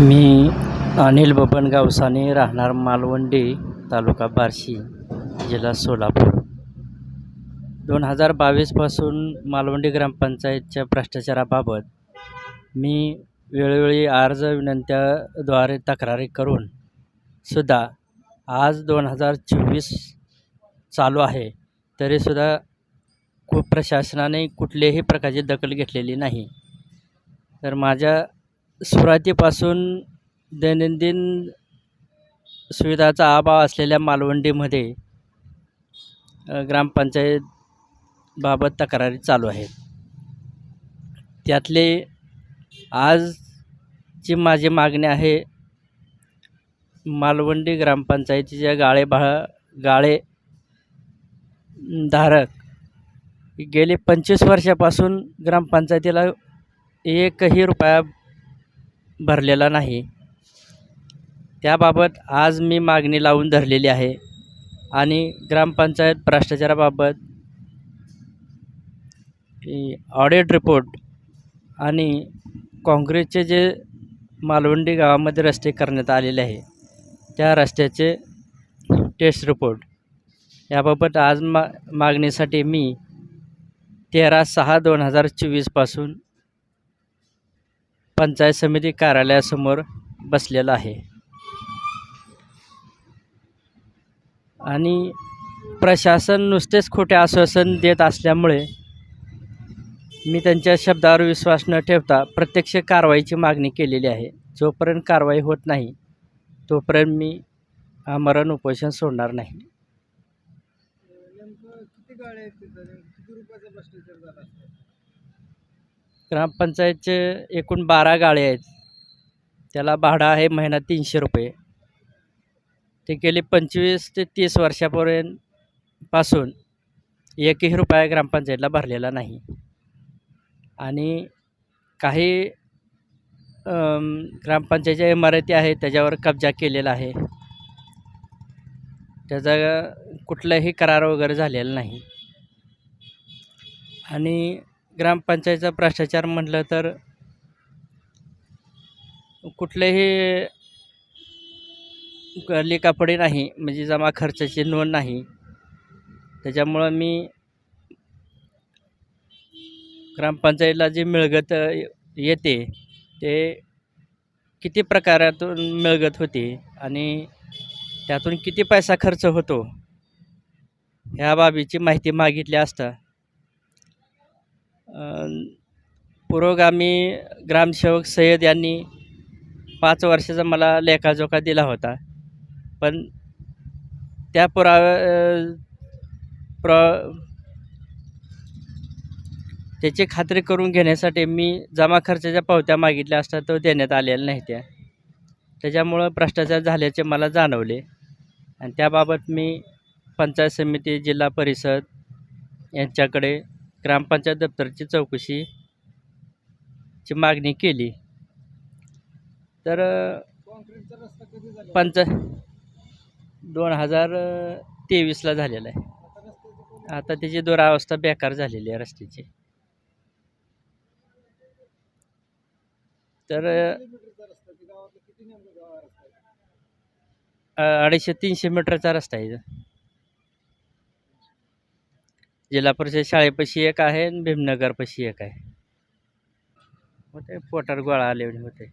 मी अनिल बबन गावसाने राहणार मालवंडी तालुका बार्शी जिल्हा सोलापूर. दोन हजार बावीसपासून मालवंडी ग्रामपंचायतच्या भ्रष्टाचाराबाबत मी वेळोवेळी अर्ज विनंत्याद्वारे तक्रारी करून सुद्धा आज दोन हजार चोवीस चालू आहे तरीसुद्धा कु प्रशासनाने कुठल्याही प्रकारची दखल घेतलेली नाही. तर माझ्या सुरुवातीपासून दैनंदिन सुविधाचा अभाव असलेल्या मालवंडीमध्ये ग्रामपंचायतबाबत तक्रारी चालू आहेत. त्यातले आजची माझी मागणी आहे मालवंडी ग्रामपंचायतीच्या गाळे भा गाळे धारक गेले पंचवीस वर्षापासून ग्रामपंचायतीला एकही रुपया भरलेला नाही. त्याबाबत आज मी मागणी लावून धरलेली आहे आणि ग्रामपंचायत भ्रष्टाचाराबाबत ऑडिट रिपोर्ट आणि काँग्रेसचे जे मालवंडी गावामध्ये रस्ते करण्यात आलेले आहे त्या रस्त्याचे टेस्ट रिपोर्ट याबाबत आज मा मागणीसाठी मी तेरा सहा दोन हजार चोवीसपासून पंचायत समिती कार्यालयासमोर बसलेला आहे. आणि प्रशासन नुसतेच खोटे आश्वासन देत असल्यामुळे मी त्यांच्या शब्दावर विश्वास न ठेवता प्रत्यक्ष कारवाईची मागणी केलेली आहे. जोपर्यंत कारवाई होत नाही तोपर्यंत मी आमरण उपोषण सोडणार नाही. किती किती रुपयाचा भ्रष्टाचार झाला ग्रामपंचायतचे एकूण बारा गाळे आहेत. त्याला भाडं आहे महिना तीनशे रुपये. ते गेले पंचवीस ते तीस वर्षापर्यंत पासून एकही रुपया ग्रामपंचायतला भरलेला नाही. आणि काही ग्रामपंचायतच्या इमारती आहेत त्याच्यावर कब्जा केलेला आहे. त्याचा कुठलाही करार वगैरे झालेला नाही. आणि ग्रामपंचायतचा भ्रष्टाचार म्हटलं तर कुठलेही क- नाही म्हणजे जमा खर्चाची नोंद नाही. त्याच्यामुळं मी ग्रामपंचायतीला जी मिळगत येते ते किती प्रकारातून मिळगत होते आणि त्यातून किती पैसा खर्च होतो ह्या बाबीची माहिती मागितली असता पुरोगामी ग्रामसेवक सय्यद यांनी पाच वर्षाचा मला लेखाजोखा दिला होता. पण त्या पुराव्या प्र त्याची खात्री करून घेण्यासाठी मी जमा खर्चाच्या पावत्या मागितल्या असता तो देण्यात आलेल्या नाही त्या त्याच्यामुळं भ्रष्टाचार झाल्याचे मला जाणवले. आणि त्याबाबत मी पंचायत समिती जिल्हा परिषद यांच्याकडे ग्रामपंचायत दप्तरची चौकशीची मागणी केली. तर पंच दोन हजार तेवीसला झालेला आहे. आता त्याची दुरावस्था बेकार झालेली आहे रस्त्याची. तर अडीचशे तीनशे मीटरचा रस्ता आहे. जिल्हा परिषद शाळेपाशी एक आहे आणि भीमनगरपाशी एक आहे. होते पोटार गोळा आले होते.